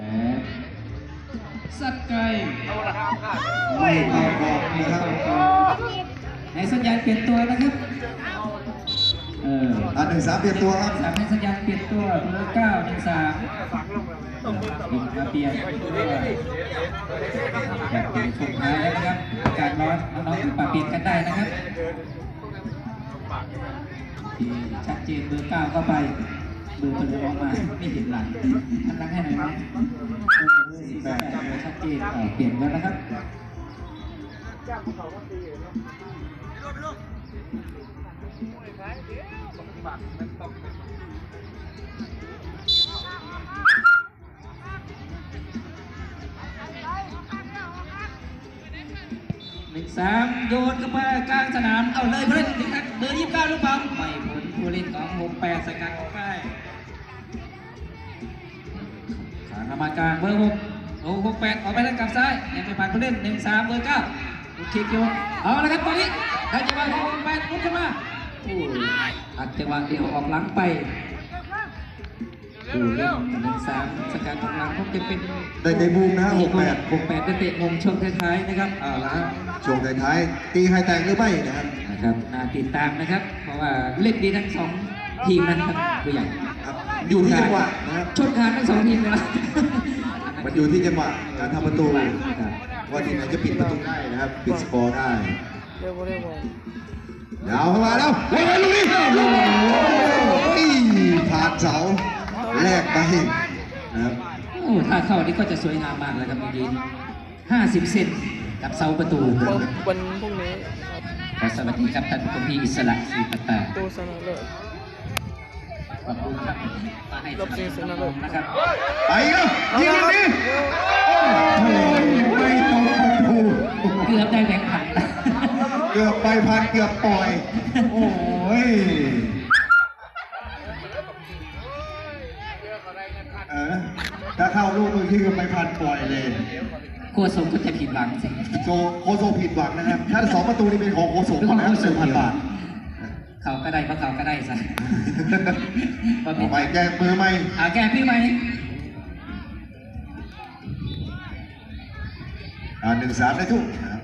แหมสัตว์ไก่ไม่เข้ากรอบนะครับในสัญญาณเปลี่ยนตัวนะครับ เอออันหนึ่งสามเปลี่ยนตัวครับสามในสัญญาณเปลี่ยนตัวเบอร์เก้าหนึ่งสามอีกมาเปลี่ยนตัวอยากเป็นช่วงท้ายแล้วนะครับอากาศร้อนน้องๆอยู่ปรับเปลี่ยนกันได้นะครับที่ชัดเจนเบอร์เก้าเข้าไป เบอร์ตัวออกมาไม่เห็นหลังหันหลังให้หน่อยไหมเออเบอร์สี่สิบแปดเบอร์ชัดเจนอ่าเปลี่ยนแล้วนะครับหนึ่งสามโยนเข้าไปกลางสนาม เอาเลยผู้เล่นถึงนักเบอร์ยี่สิบเก้าหรือเปล่าไม่ผลผู้เล่นของหกแปดสกัดออกไป ขางมากลางเบอร์หกโอ้หกแปดออกไปทางกลับซ้ายยังไม่ผ่านผู้เล่นหนึ่งสามเบอร์เก้าลูกคิกโยนเอาละครับตอนนี้ได้จังหวะของหกแปดลุกขึ้นมาโอ้ยอัดจังหวะเดียวออกหลังไปผู้เล่นหนึ่งสามสกัดออกหลังคงจะเป็นได้ใจบูมนะฮะหกแปดหกแปดได้เตะมุมช่วงท้ายๆนะครับเอาละครับช่วงท้ายๆตีไฮแตกหรือไม่นะครับนะครับน่าติดตามนะครับ เพราะว่าเล่นดีทั้งสองทีมนะครับตัวอย่างครับ อยู่ที่จังหวะนะครับชนขาดทั้งสองทีมเลยนะมันอยู่ที่จังหวะการทำประตูครับว่าทีมไหนจะปิดประตูได้นะครับปิดสกอร์ได้เร็วเร็วยาวเข้ามาแล้วเฮ้ยลูกนี้โอ้ยผ่านเสาแลกไปนะครับโอ้ถ้าเข้านี่ก็จะสวยงามมากเลยครับเมื่อกี้ห้าสิบเซนกับเสาประตูวันวันพรุ่งนี้ครับขอสวัสดีครับท่านผู้ชมที่อิสระศรีปัตตาตู้สนา มเลิศขอบคุณครับมาให้สนับสนุนนะครับไปครับยิงลูกนี้โอ้โหไม่ตรงประตูเกือบได้แบงค์พันเกือบไปพันเกือบปล่อย โอ้ยเออถ้าเข้าลูกมือที่ก็ไปพันปล่อยเลยโคสมก็จะผิดหวังสิโคโซผิดหวังนะครับถ้าสองประตูนี่เป็นของโคโซก่อนนะครับหนึ่งพันบาท เขาก็ได้เพราะเขาก็ได้ซะต่อไปแก้มือใหม่อาแกพี่ไหมอ่าหนึ่งสามได้ทุกนะครับ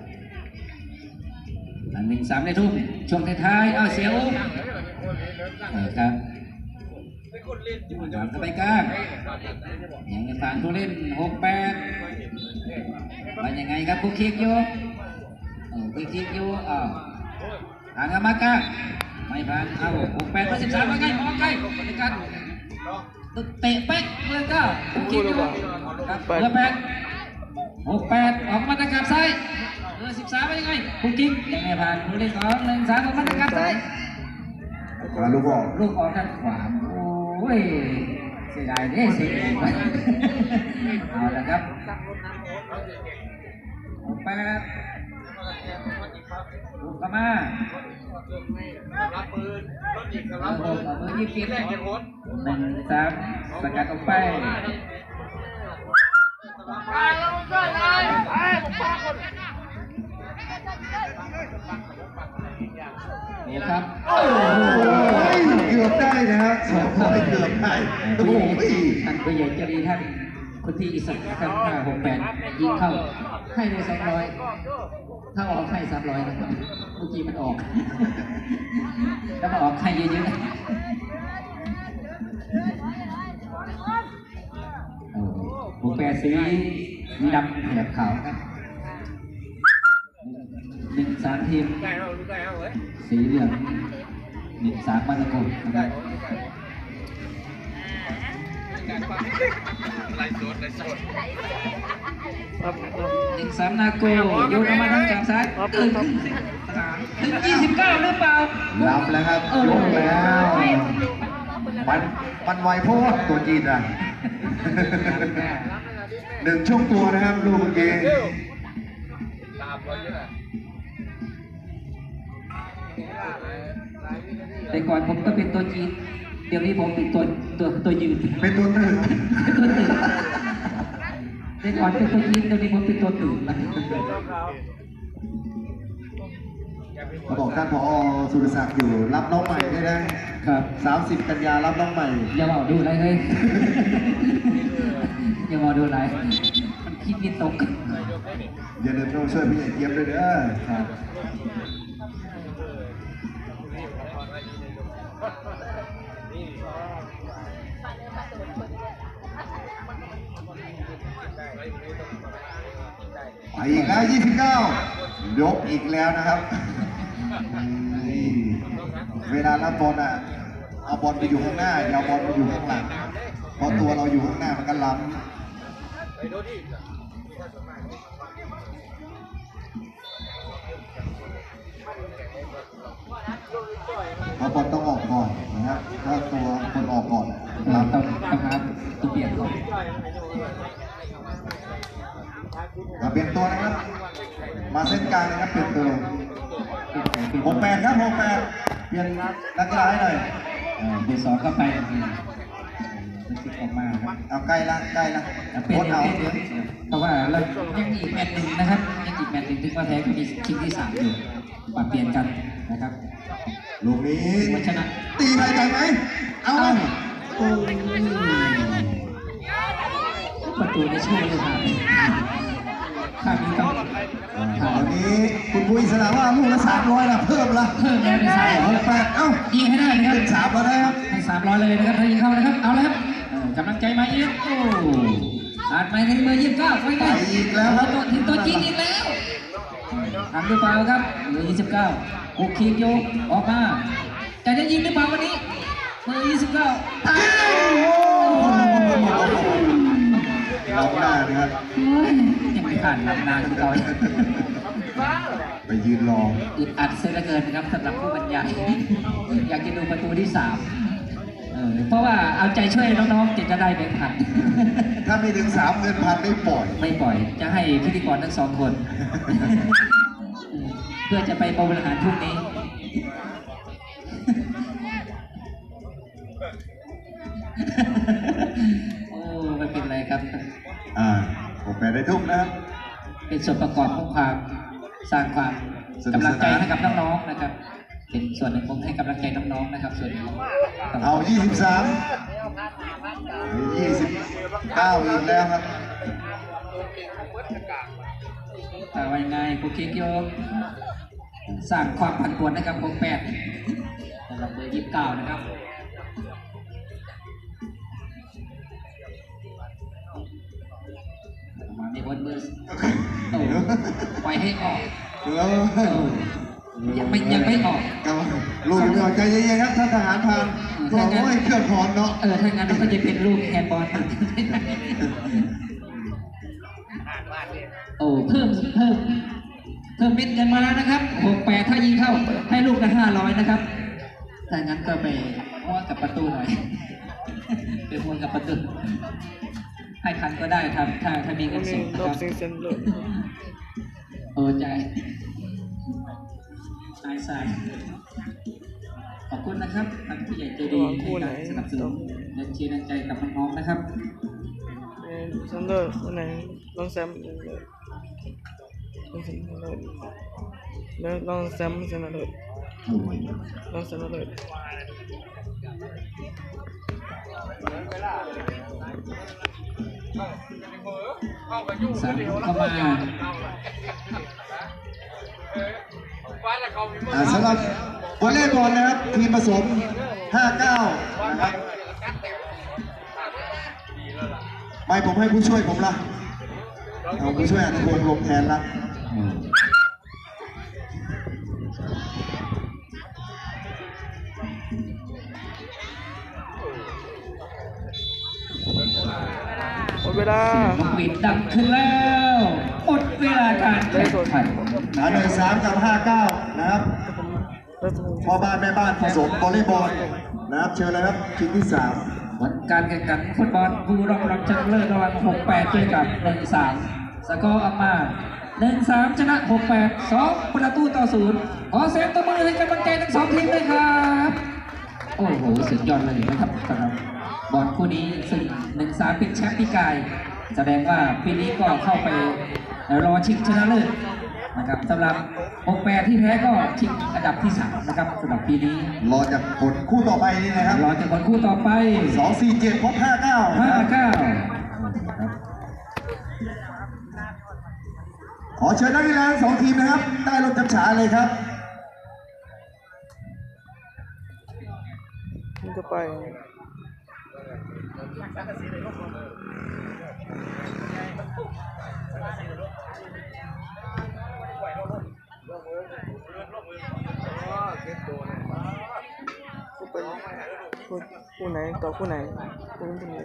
อันหนึ่งสามในทุ่มช่วงท้ายๆเอาเสียวเออครับวางเข้าไปกลางยังจะผ่านผู้เล่นหกแปดว่ายังไงครับผู้คิกอยู่เออผู้คิกอยู่อ้าวห่างกันมากลาง ไม่ผ่านเอาหกแปดเบอร์สิบสามว่าไงมองใกล้บรรยากาศเตะเป๊กเบอร์เก้าผู้คิกอยู่ครับเบอร์แปดหกแปดออกมาตะการซ้ายเบอร์สิบสามเป็นยังไงคุกกิ๊กยังไม่ผ่านผู้เล่นของหนึ่งสามของมันนะครับซ้ายมาลูกบอลลูกออกด้านขวาโอ้ยเสียดายเด้เสียดายไปเอาละครับหกแปด ลูกกระมาเอาหกเอาเบอร์ยี่สิบเจ็ดหนึ่งสามสกัดออกไปนี่ครับ โอ้ยเกือบได้นะครับสองร้อยเกือบได้โอ้โหท่านผู้ใหญ่เจรีท่าน คุณพี่อิสระนะครับห้าหกแปดยิงเข้าให้เลยสองร้อยถ้าออกให้สามร้อยนะครับเมื่อกี้มันออกถ้ามาออกให้เยอะๆโอ้หกแปดสีดำแถบขาวครับหนึ่งสามทีม สีเหลืองหนึ่งสามมาตะกนนะครับ ครับครับ หนึ่งสามนาโกโยนออกมาทางจากซ้ายเกินครึ่งสนามถึงยี่สิบเก้าหรือเปล่า รับแล้วครับยกแล้ว มันมันไวโพดตัวจีนอะ หนึ่งช่วงตัวนะครับลูกเมื่อกี้แต่ก่อนผมก็เป็นตัวจีน เดี๋ยวนี้ผมเป็นตัวตัวตัวยืนเป็นตัวหนึ่งเป็นตัวตื่นแต่ก่อนเป็นตัวจีนเดี๋ยวนี้ผมเป็นตัวตื่นแล้วเขาบอกท่านผอสุรศักดิ์อยู่รับน้องใหม่ด้วยนะครับ30กันยารับน้องใหม่ อย่าบอกดูอะไรเลยอย่ามองดูอะไรมันคิดวิตกอย่าลืมต้องช่วยพี่ใหญ่เกียมด้วยเด้อครับ ไปอีกแล้ว29ยกอีกแล้วนะครับ เวลารับบอลอะ เอาบอลไปอยู่ข้างหน้าอย่าเอาบอลไปอยู่ข้างหลัง เพราะตัวเราอยู่ข้างหน้ามันก็ล้ำพราะบอล เปลี่ยนตัวนะครับ มาเส้นกลางเลยครับเปลี่ยนตัวหกแปดครับหกแปดเปลี่ยนนักกีฬาให้หน่อยเอ่อเบอร์สองก็ไปอืมรู้สึกออกมาครับเอาใกล้ละใกล้ละแต่เป็นโคตรเดี๋ยวเอาเป็นเดี๋ยวเพราะว่าเรายังมีอีกแมตช์หนึ่งนะครับยังอีกแมตช์หนึ่งถึงว่าแท้ก็มีชิงที่สามอยู่ปรับเปลี่ยนกันนะครับลูกนี้วัชนะตีไปกันไหมเอาไหมโอ้ย ประตูในช่วยเลยครับข้ามนี้ต้องตอนนี้คุณผู้อิสระว่าลูกละสามร้อยละเพิ่มละเพิ่มแล้วในสายหกแปดเอ้ายิงให้ได้นะครับเป็นสามแล้วนะครับให้สามร้อยเลยนะครับถ้ายิงเข้านะครับเอาเลยครับเออกำลังใจมาอีกโอ้ผ่านไปในเบอร์ยี่สิบเก้าไปไปไงอีกแล้วครับตัวถึงตัวจริงอีกแล้วทำหรือเปล่าครับเบอร์ยี่สิบเก้าคุกคีโยกออกมาจะได้ยิงหรือเปล่าวันนี้เบอร์ยี่สิบเก้าตาย เราหน้านะครับโอ้ยยังไม่ผ่านลำนานก่อนไปยืนรออึดอัดเสียเหลือเกินนะครับสำหรับผู้บรรยายอยากจะดูประตูที่สามเออเพราะว่าเอาใจช่วยน้องๆจะจะได้แบงค์พันถ้าไม่ถึงสามเงินพันไม่ปล่อย ไม่ปล่อยจะให้พิธีกรทั้งสองคน เพื่อจะไปบริหารพรุ่งนี้ หกแปดได้ทุกนะครับ เป็นส่วนประกอบของความสร้างความสนุกสนานกำลังใจให้กับน้องๆนะครับ เป็นส่วนหนึ่งของให้กำลังใจน้องๆนะครับ ส่วนนี้เอา 23 29อีกแล้วครับแต่ว่ายังไงกูคิกโยกสร้างความผันผวนให้กับวงแปดสำหรับเบอร์ยี่สิบเก้านะครับ ปล่อยให้ออกแล้วโอ้ยังไม่ยังไม่ออกก็ลูกยังไม่ออกใจเย็นๆครับท่านทหารพรานบอกว่าให้เครื่องถอนเนาะเออถ้างั้นมันก็จะเป็นลูกแฮนด์บอลโอ้เพิ่มเพิ่มเพิ่มเม็ดเงินมาแล้วนะครับหกแปดถ้ายิงเข้า ให้ลูกละห้าร้อยนะครับถ้างั้นก็ไปม้วนกับประตูหน่อยไปม้วนกับประตู ให้พันก็ได้ครับ ถ้าถ้ามีวัเงินนสนี้ดนะรคอบรับซิงเซนเลยโอ้ใจสายสายขอบคุณนะครับท่านผู้ใหญ่ใจดีในการสนับสนุนและเชียร์แรงใจกับน้องๆนะครับเอ่อเซนเดอร์วันไหนลองแซมเลยลองแซมเลยแล้วลองแซมเซนเลยลองแซมเลย สามเข้ามาอ่าสำหรับวอลเลย์บอลนะครับ ทีมผสม 59 นะครับไม่ผมให้ผู้ช่วยผมละเอาผู้ช่วยอนุพงลงแทนละ ดเวลานกหวีดดังขึ้นแล้วหมดเวลาการแข่งขันอันหนึ่งสามกับ59นะครับแล้วผมพ่อบ้านแม่บ้านผสมวอลเลย์บอลนะครับเชิญเลยครับทีมที่สามผลการแข่งขันฟุตบอลบูรองรับชนะเลิศระหว่าง68เจอกับ13สกอร์ออกมา1-3ชนะ68 2ประตูต่อศูนย์ขอเสียงตบมือให้กำลังใจทั้งสองทีมเลยครับ โอ้โหสุดยอดเลยนะครับสำหรั บอลคู่นี้ซึ่งหนึ่งสามเป็นแชมป์ปีกาย แสดงว่าปีนี้ก็เข้าไปรอชิงชนะเลิศนะครับสำหรับโอแปรที่แพ้ก็ชิงอันดับที่สามนะครับสำหรับปีนี้รอจากผลคู่ต่อไปนี่นะครับรอจากผลคู่ต่อไปสองสี่เจ็ดพบห้าเก้าห้าเก้าขอเชิญนักกีฬาสองทีมนะครับใต้ลมจับฉาเลยครับจะไป คู่คู่ไหนต่อคู่ไหนคู่นี้